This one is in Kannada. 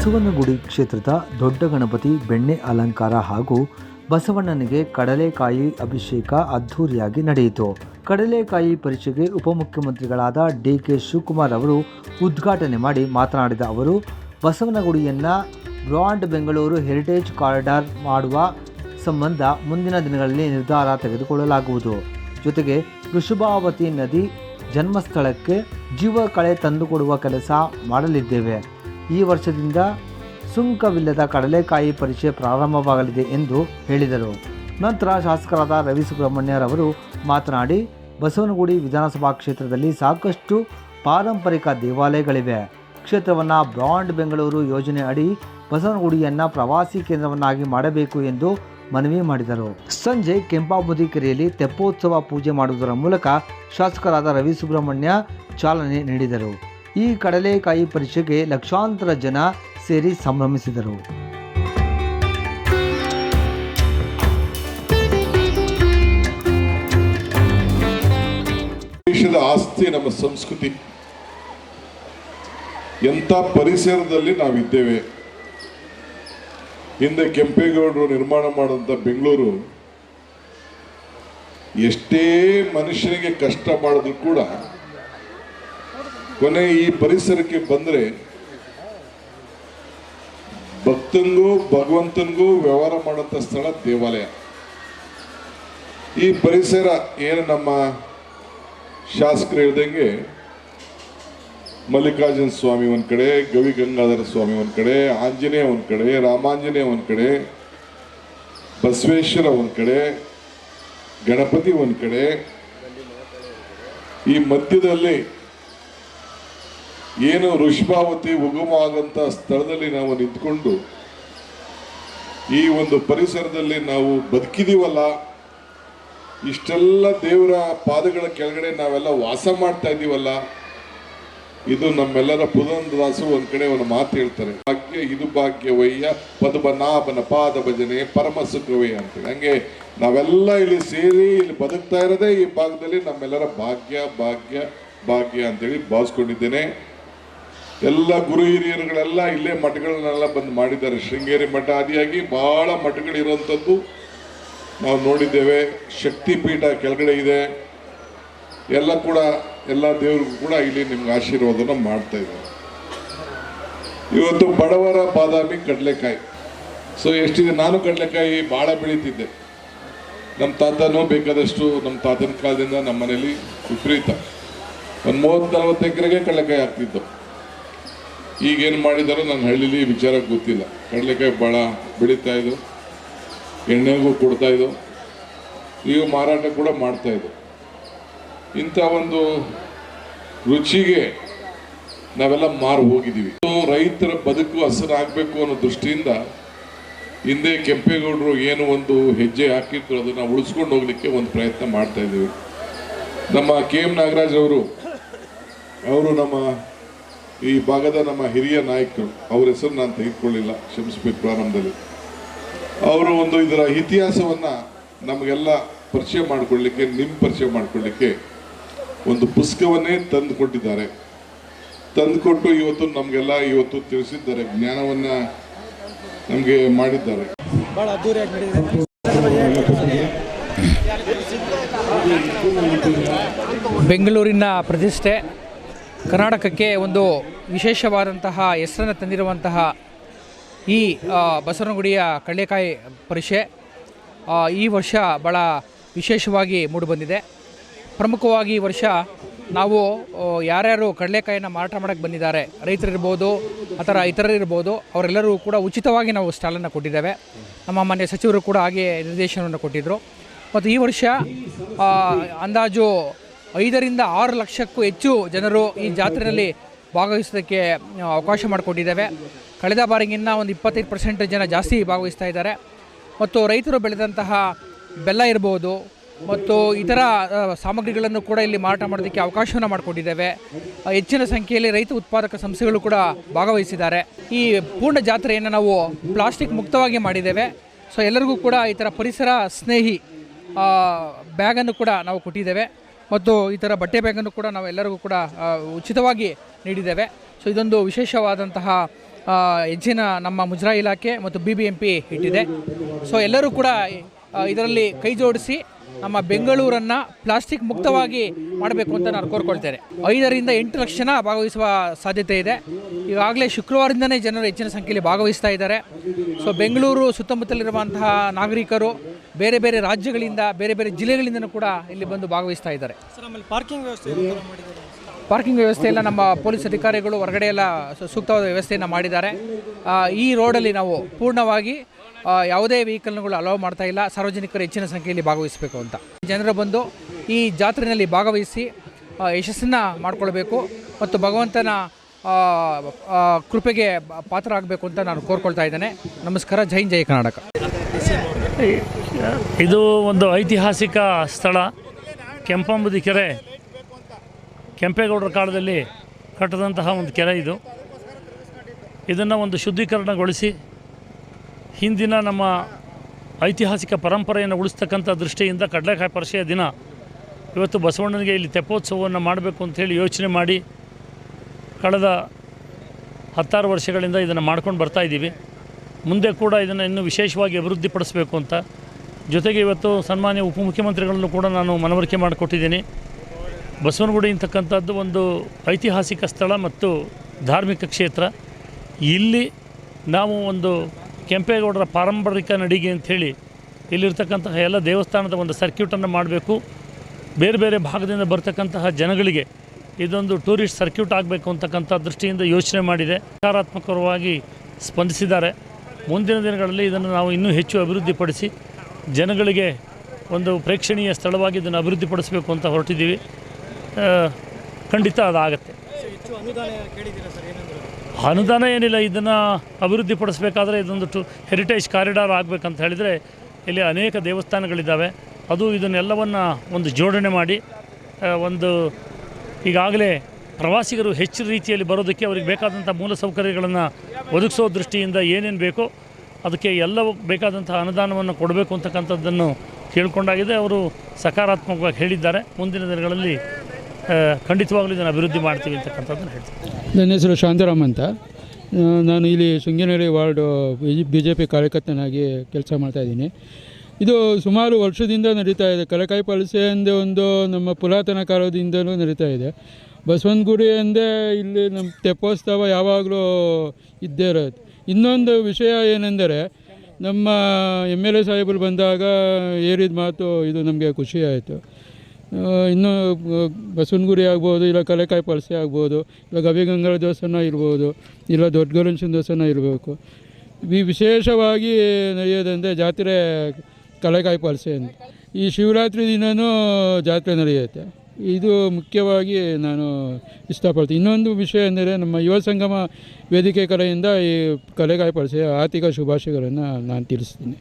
ಬಸವನಗುಡಿ ಕ್ಷೇತ್ರದ ದೊಡ್ಡ ಗಣಪತಿ ಬೆಣ್ಣೆ ಅಲಂಕಾರ ಹಾಗೂ ಬಸವಣ್ಣನಿಗೆ ಕಡಲೆಕಾಯಿ ಅಭಿಷೇಕ ಅದ್ಧೂರಿಯಾಗಿ ನಡೆಯಿತು. ಕಡಲೆಕಾಯಿ ಪರೀಕ್ಷೆಗೆ ಉಪಮುಖ್ಯಮಂತ್ರಿಗಳಾದ ಡಿ ಕೆ ಶಿವಕುಮಾರ್ ಅವರು ಉದ್ಘಾಟನೆ ಮಾಡಿ ಮಾತನಾಡಿದ ಅವರು, ಬಸವನಗುಡಿಯನ್ನ ಬ್ರಾಂಡ್ ಬೆಂಗಳೂರು ಹೆರಿಟೇಜ್ ಕಾರಿಡಾರ್ ಮಾಡುವ ಸಂಬಂಧ ಮುಂದಿನ ದಿನಗಳಲ್ಲಿ ನಿರ್ಧಾರ ತೆಗೆದುಕೊಳ್ಳಲಾಗುವುದು. ಜೊತೆಗೆ ವೃಷಭಾವತಿ ನದಿ ಜನ್ಮಸ್ಥಳಕ್ಕೆ ಜೀವ ಕಳೆ ತಂದುಕೊಡುವ ಕೆಲಸ ಮಾಡಲಿದ್ದೇವೆ. ಈ ವರ್ಷದಿಂದ ಸುಂಕವಿಲ್ಲದ ಕಡಲೆಕಾಯಿ ಪರಿಚಯ ಪ್ರಾರಂಭವಾಗಲಿದೆ ಎಂದು ಹೇಳಿದರು. ನಂತರ ಶಾಸಕರಾದ ರವಿ ಸುಬ್ರಹ್ಮಣ್ಯರವರು ಮಾತನಾಡಿ, ಬಸವನಗುಡಿ ವಿಧಾನಸಭಾ ಕ್ಷೇತ್ರದಲ್ಲಿ ಸಾಕಷ್ಟು ಪಾರಂಪರಿಕ ದೇವಾಲಯಗಳಿವೆ. ಕ್ಷೇತ್ರವನ್ನು ಬ್ರಾಂಡ್ ಬೆಂಗಳೂರು ಯೋಜನೆ ಅಡಿ ಬಸವನಗುಡಿಯನ್ನು ಪ್ರವಾಸಿ ಕೇಂದ್ರವನ್ನಾಗಿ ಮಾಡಬೇಕು ಎಂದು ಮನವಿ ಮಾಡಿದರು. ಸಂಜೆ ಕೆಂಪಾಬುದಿ ಕೆರೆಯಲ್ಲಿ ತೆಪ್ಪೋತ್ಸವ ಪೂಜೆ ಮಾಡುವುದರ ಮೂಲಕ ಶಾಸಕರಾದ ರವಿ ಸುಬ್ರಹ್ಮಣ್ಯ ಚಾಲನೆ ನೀಡಿದರು. ಈ ಕಡಲೆಕಾಯಿ ಪರೀಕ್ಷೆಗೆ ಲಕ್ಷಾಂತರ ಜನ ಸೇರಿ ಸಂಭ್ರಮಿಸಿದರು. ದೇಶದ ಆಸ್ತಿ, ನಮ್ಮ ಸಂಸ್ಕೃತಿ, ಎಂಥ ಪರಿಸರದಲ್ಲಿ ನಾವಿದ್ದೇವೆ. ಹಿಂದೆ ಕೆಂಪೇಗೌಡರು ನಿರ್ಮಾಣ ಮಾಡಿದಂಥ ಬೆಂಗಳೂರು, ಎಷ್ಟೇ ಮನುಷ್ಯನಿಗೆ ಕಷ್ಟ ಮಾಡಿದ್ರು ಕೂಡ ಕೊನೆ ಈ ಪರಿಸರಕ್ಕೆ ಬಂದರೆ ಭಕ್ತನಿಗೂ ಭಗವಂತನಿಗೂ ವ್ಯವಹಾರ ಮಾಡುವಂಥ ಸ್ಥಳ ದೇವಾಲಯ. ಈ ಪರಿಸರ ಏನು ನಮ್ಮ ಶಾಸಕರು ಹೇಳ್ದಂಗೆ ಮಲ್ಲಿಕಾರ್ಜುನ ಸ್ವಾಮಿ ಒಂದ್ ಕಡೆ, ಗವಿ ಗಂಗಾಧರ ಸ್ವಾಮಿ ಒಂದ್ ಕಡೆ, ಆಂಜನೇಯ ಒಂದ್ ಕಡೆ, ರಾಮಾಂಜನೇಯ ಒಂದ್ ಕಡೆ, ಬಸವೇಶ್ವರ ಒಂದ್ ಕಡೆ, ಗಣಪತಿ ಒಂದ್ ಕಡೆ. ಈ ಮಧ್ಯದಲ್ಲಿ ಏನು ಋಷಭಾವತಿ ಉಗಮ ಆಗಂತ ಸ್ಥಳದಲ್ಲಿ ನಾವು ನಿಂತ್ಕೊಂಡು ಈ ಒಂದು ಪರಿಸರದಲ್ಲಿ ನಾವು ಬದುಕಿದೀವಲ್ಲ, ಇಷ್ಟೆಲ್ಲ ದೇವರ ಪಾದಗಳ ಕೆಳಗಡೆ ನಾವೆಲ್ಲ ವಾಸ ಮಾಡ್ತಾ ಇದ್ದೀವಲ್ಲ ಇದು ನಮ್ಮೆಲ್ಲರ ಪುರಂದರಾಸು ಒಂದ್ ಕಡೆ ಒಂದು ಮಾತು ಹೇಳ್ತಾರೆ. ಭಾಗ್ಯ ಇದು ಭಾಗ್ಯವಯ್ಯ ಪದ್ಮನಾಭನ ಪಾದ ಭಜನೆ, ಪರಮ ಸುಖವಯ್ಯ ಅಂತೇಳಿ. ಹಂಗೆ ನಾವೆಲ್ಲ ಇಲ್ಲಿ ಸೇರಿ ಇಲ್ಲಿ ಬದುಕ್ತಾ ಇರೋದೇ ಈ ಭಾಗದಲ್ಲಿ ನಮ್ಮೆಲ್ಲರ ಭಾಗ್ಯ ಭಾಗ್ಯ ಭಾಗ್ಯ ಅಂತೇಳಿ ಭಾವಿಸ್ಕೊಂಡಿದ್ದೇನೆ. ಎಲ್ಲ ಗುರು ಹಿರಿಯರುಗಳೆಲ್ಲ ಇಲ್ಲೇ ಮಠಗಳನ್ನೆಲ್ಲ ಬಂದು ಮಾಡಿದ್ದಾರೆ. ಶೃಂಗೇರಿ ಮಠ ಆದಿಯಾಗಿ ಬಹಳ ಮಠಗಳಿರುವಂಥದ್ದು ನಾವು ನೋಡಿದ್ದೇವೆ. ಶಕ್ತಿಪೀಠ ಕೆಳಗಡೆ ಇದೆ. ಎಲ್ಲ ಕೂಡ ಎಲ್ಲ ದೇವರಿಗೂ ಕೂಡ ಇಲ್ಲಿ ನಿಮ್ಗೆ ಆಶೀರ್ವಾದನ ಮಾಡ್ತಾ ಇದ್ದಾರೆ. ಇವತ್ತು ಬಡವರ ಬಾದಾಮಿ ಕಡಲೆಕಾಯಿ. ಸೊ ಎಷ್ಟಿದೆ? ನಾನು ಕಡಲೆಕಾಯಿ ಭಾಳ ಬೆಳೀತಿದ್ದೆ. ನಮ್ಮ ತಾತನೂ ಬೇಕಾದಷ್ಟು ನಮ್ಮ ತಾತನ ಕಾಲದಿಂದ ನಮ್ಮ ಮನೇಲಿ ವಿಪರೀತ. ಒಂದು ಮೂವತ್ತು ನಲವತ್ತು ಎಕರೆಗೆ ಕಡಲೆಕಾಯಿ ಹಾಕ್ತಿದ್ದು. ಈಗೇನು ಮಾಡಿದಾರೋ ನನ್ನ ಹಳ್ಳಿಲಿ ವಿಚಾರ ಗೊತ್ತಿಲ್ಲ. ಕಡಲೆಕಾಯಿ ಭಾಳ ಬೆಳೀತಾ ಇದ್ದು ಎಣ್ಣೆಗೂ ಕೊಡ್ತಾ ಇದ್ದು ಈಗ ಮಾರಾಟ ಕೂಡ ಮಾಡ್ತಾ ಇದ್ದು ಇಂಥ ಒಂದು ರುಚಿಗೆ ನಾವೆಲ್ಲ ಮಾರು ಹೋಗಿದ್ದೀವಿ. ರೈತರ ಬದುಕು ಹಸನಾಗಬೇಕು ಅನ್ನೋ ದೃಷ್ಟಿಯಿಂದ ಹಿಂದೆ ಕೆಂಪೇಗೌಡರು ಏನು ಒಂದು ಹೆಜ್ಜೆ ಹಾಕಿದ್ರು ಅದನ್ನು ಉಳಿಸ್ಕೊಂಡು ಹೋಗಲಿಕ್ಕೆ ಒಂದು ಪ್ರಯತ್ನ ಮಾಡ್ತಾ ಇದ್ದೀವಿ. ನಮ್ಮ ಕೆ ಎಂ ನಾಗರಾಜ್ ಅವರು ಅವರು ನಮ್ಮ ಈ ಭಾಗದ ನಮ್ಮ ಹಿರಿಯ ನಾಯಕರು ಅವ್ರ ಹೆಸರು ನಾನು ತೆಗೆದುಕೊಳ್ಳಿಲ್ಲ ಕ್ಷಮಿಸಬೇಕು ಪ್ರಾರಂಭದಲ್ಲಿ. ಅವರು ಒಂದು ಇದರ ಇತಿಹಾಸವನ್ನ ನಮಗೆಲ್ಲ ಪರಿಚಯ ಮಾಡಿಕೊಳ್ಳಿಕ್ಕೆ ನಿಮ್ಮ ಪರಿಚಯ ಮಾಡಿಕೊಳ್ಳಿಕ್ಕೆ ಒಂದು ಪುಸ್ತಕವನ್ನೇ ತಂದು ಕೊಟ್ಟಿದ್ದಾರೆ ತಂದುಕೊಟ್ಟು ಇವತ್ತು ನಮಗೆಲ್ಲ ಇವತ್ತು ತಿಳಿಸಿದ್ದಾರೆ ಜ್ಞಾನವನ್ನ ನಮಗೆ ಮಾಡಿದ್ದಾರೆ. ಬೆಂಗಳೂರಿನ ಪ್ರತಿಷ್ಠೆ. ಕರ್ನಾಟಕಕ್ಕೆ ಒಂದು ವಿಶೇಷವಾದಂತಹ ಹೆಸರನ್ನು ತಂದಿರುವಂತಹ ಈ ಬಸವನಗುಡಿಯ ಕಡಲೆಕಾಯಿ ಪರಿಷೆ ಈ ವರ್ಷ ಭಾಳ ವಿಶೇಷವಾಗಿ ಮೂಡಿಬಂದಿದೆ. ಪ್ರಮುಖವಾಗಿ ಈ ವರ್ಷ ನಾವು ಯಾರ್ಯಾರು ಕಡಲೆಕಾಯಿನ ಮಾರಾಟ ಮಾಡೋಕ್ಕೆ ಬಂದಿದ್ದಾರೆ, ರೈತರಿರ್ಬೋದು ಅಥವಾ ಇತರರಿರ್ಬೋದು, ಅವರೆಲ್ಲರೂ ಕೂಡ ಉಚಿತವಾಗಿ ನಾವು ಸ್ಟಾಲನ್ನು ಕೊಟ್ಟಿದ್ದೇವೆ. ನಮ್ಮ ಮನೆ ಸಚಿವರು ಕೂಡ ಹಾಗೆ ನಿರ್ದೇಶನವನ್ನು ಕೊಟ್ಟಿದ್ದರು ಮತ್ತು ಈ ವರ್ಷ ಅಂದಾಜು ಐದರಿಂದ ಆರು ಲಕ್ಷಕ್ಕೂ ಹೆಚ್ಚು ಜನರು ಈ ಜಾತ್ರೆಯಲ್ಲಿ ಭಾಗವಹಿಸೋದಕ್ಕೆ ಅವಕಾಶ ಮಾಡಿಕೊಟ್ಟಿದ್ದೇವೆ. ಕಳೆದ ಬಾರಿಗಿನ್ನ ಒಂದು ಇಪ್ಪತ್ತೈದು ಪರ್ಸೆಂಟ್ ಜನ ಜಾಸ್ತಿ ಭಾಗವಹಿಸ್ತಾ ಇದ್ದಾರೆ. ಮತ್ತು ರೈತರು ಬೆಳೆದಂತಹ ಬೆಲ್ಲ ಇರ್ಬೋದು, ಮತ್ತು ಇತರ ಸಾಮಗ್ರಿಗಳನ್ನು ಕೂಡ ಇಲ್ಲಿ ಮಾರಾಟ ಮಾಡೋದಕ್ಕೆ ಅವಕಾಶವನ್ನು ಮಾಡಿಕೊಟ್ಟಿದ್ದೇವೆ. ಹೆಚ್ಚಿನ ಸಂಖ್ಯೆಯಲ್ಲಿ ರೈತ ಉತ್ಪಾದಕ ಸಂಸ್ಥೆಗಳು ಕೂಡ ಭಾಗವಹಿಸಿದ್ದಾರೆ. ಈ ಪೂರ್ಣ ಜಾತ್ರೆಯನ್ನು ನಾವು ಪ್ಲಾಸ್ಟಿಕ್ ಮುಕ್ತವಾಗಿ ಮಾಡಿದ್ದೇವೆ. ಸೊ ಎಲ್ಲರಿಗೂ ಕೂಡ ಈ ಥರ ಪರಿಸರ ಸ್ನೇಹಿ ಬ್ಯಾಗನ್ನು ಕೂಡ ನಾವು ಕೊಟ್ಟಿದ್ದೇವೆ. ಮತ್ತು ಈ ಥರ ಬಟ್ಟೆ ಬ್ಯಾಗನ್ನು ಕೂಡ ನಾವು ಎಲ್ಲರಿಗೂ ಕೂಡ ಉಚಿತವಾಗಿ ನೀಡಿದ್ದೇವೆ. ಸೊ ಇದೊಂದು ವಿಶೇಷವಾದಂತಹ ಹೆಜ್ಜಿನ ನಮ್ಮ ಮುಜರಾಯಿ ಇಲಾಖೆ ಮತ್ತು ಬಿ ಬಿ ಎಂ ಪಿ ಇಟ್ಟಿದೆ. ಸೊ ಎಲ್ಲರೂ ಕೂಡ ಇದರಲ್ಲಿ ಕೈ ಜೋಡಿಸಿ ನಮ್ಮ ಬೆಂಗಳೂರನ್ನು ಪ್ಲಾಸ್ಟಿಕ್ ಮುಕ್ತವಾಗಿ ಮಾಡಬೇಕು ಅಂತ ನಾನು ಕೋರ್ಕೊಳ್ತೇನೆ. ಐದರಿಂದ ಎಂಟು ಲಕ್ಷ ಜನ ಭಾಗವಹಿಸುವ ಸಾಧ್ಯತೆ ಇದೆ. ಈಗಾಗಲೇ ಶುಕ್ರವಾರದಿಂದನೇ ಜನರು ಹೆಚ್ಚಿನ ಸಂಖ್ಯೆಯಲ್ಲಿ ಭಾಗವಹಿಸ್ತಾ ಇದ್ದಾರೆ. ಸೊ ಬೆಂಗಳೂರು ಸುತ್ತಮುತ್ತಲಿರುವಂತಹ ನಾಗರಿಕರು ಬೇರೆ ಬೇರೆ ರಾಜ್ಯಗಳಿಂದ ಬೇರೆ ಬೇರೆ ಜಿಲ್ಲೆಗಳಿಂದನೂ ಕೂಡ ಇಲ್ಲಿ ಬಂದು ಭಾಗವಹಿಸ್ತಾ ಇದ್ದಾರೆ. ಸರ್ ಆಮೇಲೆ ಪಾರ್ಕಿಂಗ್ ವ್ಯವಸ್ಥೆ ಪಾರ್ಕಿಂಗ್ ವ್ಯವಸ್ಥೆ ಎಲ್ಲ ನಮ್ಮ ಪೊಲೀಸ್ ಅಧಿಕಾರಿಗಳು ಹೊರಗಡೆ ಎಲ್ಲ ಸೂಕ್ತವಾದ ವ್ಯವಸ್ಥೆಯನ್ನು ಮಾಡಿದ್ದಾರೆ. ಈ ರೋಡಲ್ಲಿ ನಾವು ಪೂರ್ಣವಾಗಿ ಯಾವುದೇ ವೆಹಿಕಲ್ಗಳು ಅಲೋ ಮಾಡ್ತಾ ಇಲ್ಲ. ಸಾರ್ವಜನಿಕರು ಹೆಚ್ಚಿನ ಸಂಖ್ಯೆಯಲ್ಲಿ ಭಾಗವಹಿಸಬೇಕು ಅಂತ. ಜನರು ಬಂದು ಈ ಜಾತ್ರೆಯಲ್ಲಿ ಭಾಗವಹಿಸಿ ಯಶಸ್ಸನ್ನು ಮಾಡಿಕೊಳ್ಬೇಕು ಮತ್ತು ಭಗವಂತನ ಕೃಪೆಗೆ ಪಾತ್ರ ಆಗಬೇಕು ಅಂತ ನಾನು ಕೋರ್ಕೊಳ್ತಾ ಇದ್ದೇನೆ. ನಮಸ್ಕಾರ ಜೈನ್ ಹಿಂದ್, ಜೈ ಕರ್ನಾಟಕ. ಇದು ಒಂದು ಐತಿಹಾಸಿಕ ಸ್ಥಳ. ಕೆಂಪಂಬುದಿ ಕೆರೆ. ಕೆಂಪೇಗೌಡರ ಕಾಲದಲ್ಲಿ ಕಟ್ಟಿದಂತಹ ಒಂದು ಕೆರೆ ಇದು. ಇದನ್ನು ಒಂದು ಶುದ್ಧೀಕರಣಗೊಳಿಸಿ ಹಿಂದಿನ ನಮ್ಮ ಐತಿಹಾಸಿಕ ಪರಂಪರೆಯನ್ನು ಉಳಿಸ್ತಕ್ಕಂಥ ದೃಷ್ಟಿಯಿಂದ ಕಡಲೆಕಾಯಿ ಪರಿಚಯ ದಿನ ಇವತ್ತು ಬಸವಣ್ಣನಿಗೆ ಇಲ್ಲಿ ತೆಪ್ಪೋತ್ಸವವನ್ನು ಮಾಡಬೇಕು ಅಂತೇಳಿ ಯೋಚನೆ ಮಾಡಿ ಕಳೆದ ಹತ್ತಾರು ವರ್ಷಗಳಿಂದ ಇದನ್ನು ಮಾಡ್ಕೊಂಡು ಬರ್ತಾ ಇದ್ದೀವಿ. ಮುಂದೆ ಕೂಡ ಇದನ್ನು ಇನ್ನೂ ವಿಶೇಷವಾಗಿ ಅಭಿವೃದ್ಧಿಪಡಿಸಬೇಕು ಅಂತ ಜೊತೆಗೆ ಇವತ್ತು ಸನ್ಮಾನ್ಯ ಉಪಮುಖ್ಯಮಂತ್ರಿಗಳನ್ನು ಕೂಡ ನಾನು ಮನವರಿಕೆ ಮಾಡಿಕೊಟ್ಟಿದ್ದೀನಿ. ಬಸವನಗುಡಿ ಅಂತಕ್ಕಂಥದ್ದು ಒಂದು ಐತಿಹಾಸಿಕ ಸ್ಥಳ ಮತ್ತು ಧಾರ್ಮಿಕ ಕ್ಷೇತ್ರ. ಇಲ್ಲಿ ನಾವು ಒಂದು ಕೆಂಪೇಗೌಡರ ಪಾರಂಪರಿಕ ನಡಿಗೆ ಅಂಥೇಳಿ ಇಲ್ಲಿರ್ತಕ್ಕಂತಹ ಎಲ್ಲ ದೇವಸ್ಥಾನದ ಒಂದು ಸರ್ಕ್ಯೂಟನ್ನು ಮಾಡಬೇಕು. ಬೇರೆ ಬೇರೆ ಭಾಗದಿಂದ ಬರ್ತಕ್ಕಂತಹ ಜನಗಳಿಗೆ ಇದೊಂದು ಟೂರಿಸ್ಟ್ ಸರ್ಕ್ಯೂಟ್ ಆಗಬೇಕು ಅಂತಕ್ಕಂಥ ದೃಷ್ಟಿಯಿಂದ ಯೋಚನೆ ಮಾಡಿದೆ. ಸಕಾರಾತ್ಮಕವಾಗಿ ಸ್ಪಂದಿಸಿದ್ದಾರೆ. ಮುಂದಿನ ದಿನಗಳಲ್ಲಿ ಇದನ್ನು ನಾವು ಇನ್ನೂ ಹೆಚ್ಚು ಅಭಿವೃದ್ಧಿಪಡಿಸಿ ಜನಗಳಿಗೆ ಒಂದು ಪ್ರೇಕ್ಷಣೀಯ ಸ್ಥಳವಾಗಿ ಇದನ್ನು ಅಭಿವೃದ್ಧಿಪಡಿಸಬೇಕು ಅಂತ ಹೊರಟಿದ್ದೀವಿ. ಖಂಡಿತ ಅದಾಗತ್ತೆ. ಅನುದಾನ ಏನಿಲ್ಲ ಇದನ್ನು ಅಭಿವೃದ್ಧಿಪಡಿಸಬೇಕಾದ್ರೆ ಇದೊಂದು ಟು ಹೆರಿಟೇಜ್ ಕಾರಿಡಾರ್ ಆಗಬೇಕಂತ ಹೇಳಿದರೆ ಇಲ್ಲಿ ಅನೇಕ ದೇವಸ್ಥಾನಗಳಿದ್ದಾವೆ. ಅದು ಇದನ್ನೆಲ್ಲವನ್ನು ಒಂದು ಜೋಡಣೆ ಮಾಡಿ ಒಂದು ಈಗಾಗಲೇ ಪ್ರವಾಸಿಗರು ಹೆಚ್ಚು ರೀತಿಯಲ್ಲಿ ಬರೋದಕ್ಕೆ ಅವರಿಗೆ ಬೇಕಾದಂಥ ಮೂಲಸೌಕರ್ಯಗಳನ್ನು ಒದಗಿಸೋ ದೃಷ್ಟಿಯಿಂದ ಏನೇನು ಬೇಕೋ ಅದಕ್ಕೆ ಎಲ್ಲ ಬೇಕಾದಂಥ ಅನುದಾನವನ್ನು ಕೊಡಬೇಕು ಅಂತಕ್ಕಂಥದ್ದನ್ನು ಕೇಳಿಕೊಂಡಾಗಿದೆ. ಅವರು ಸಕಾರಾತ್ಮಕವಾಗಿ ಹೇಳಿದ್ದಾರೆ. ಮುಂದಿನ ದಿನಗಳಲ್ಲಿ ಖಂಡಿತವಾಗಲೂ ಇದನ್ನು ಅಭಿವೃದ್ಧಿ ಮಾಡ್ತೀವಿ ಅಂತಕ್ಕಂಥದ್ದನ್ನು ಹೇಳ್ತೀನಿ. ನನ್ನ ಹೆಸರು ಶಾಂತರಾಮ್ ಅಂತ. ನಾನು ಇಲ್ಲಿ Sringeri ward B J P ಕಾರ್ಯಕರ್ತನಾಗಿ ಕೆಲಸ ಮಾಡ್ತಾಯಿದ್ದೀನಿ ಇದು ಸುಮಾರು ವರ್ಷದಿಂದ ನಡೀತಾ ಇದೆ. ಕಲಕಾಯಿ ಪಲಸೆ ಎಂದೇ ಒಂದು ನಮ್ಮ ಪುರಾತನ ಕಾಲದಿಂದಲೂ ನಡೀತಾ ಇದೆ. ಬಸವನಗುಡಿ ಎಂದೇ ಇಲ್ಲಿ ನಮ್ಮ ತೆಪ್ಪೋತ್ಸವ ಯಾವಾಗಲೂ ಇದ್ದೇ ಇರೋದು ಇನ್ನೊಂದು ವಿಷಯ ಏನೆಂದರೆ ನಮ್ಮ ಎಂ ಎಲ್ ಎ ಸಾಹೇಬರು ಬಂದಾಗ ಏರಿದ ಮಾತು ಇದು ನಮಗೆ ಖುಷಿ ಆಯಿತು. ಆ, ಇನ್ನು ಬಸವನಗುರಿ ಆಗ್ಬೋದು ಇಲ್ಲ ಕಲೆಕಾಯಿ ಪಲ್ಸೆ ಆಗ್ಬೋದು ಇಲ್ಲ ಗವಿಗಂಗಳ ದೇವಸ್ಥಾನ ಇರ್ಬೋದು ಇಲ್ಲ ದೊಡ್ಡ ಗರುಂಚಿನ ದೇವಸ್ಥಾನ ಇರಬೇಕು. ಈ ವಿಶೇಷವಾಗಿ ನಡೆಯೋದಂದರೆ ಜಾತ್ರೆ ಕಲೆಕಾಯಿ ಪಲ್ಸೆ ಅಂತ ಈ ಶಿವರಾತ್ರಿ ದಿನವೂ ಜಾತ್ರೆ ನಡೆಯುತ್ತೆ. ಇದು ಮುಖ್ಯವಾಗಿ ನಾನು ಇಷ್ಟಪಡ್ತೀನಿ. ಇನ್ನೊಂದು ವಿಷಯ ಎಂದರೆ ನಮ್ಮ ಯುವ ಸಂಗಮ ವೇದಿಕೆ ಕಡೆಯಿಂದ ಈ ಕಲೆಕಾಯಿ ಪಳಸೆಯ ಆರ್ಥಿಕ ಶುಭಾಶಯಗಳನ್ನು ನಾನು ತಿಳಿಸ್ತೀನಿ.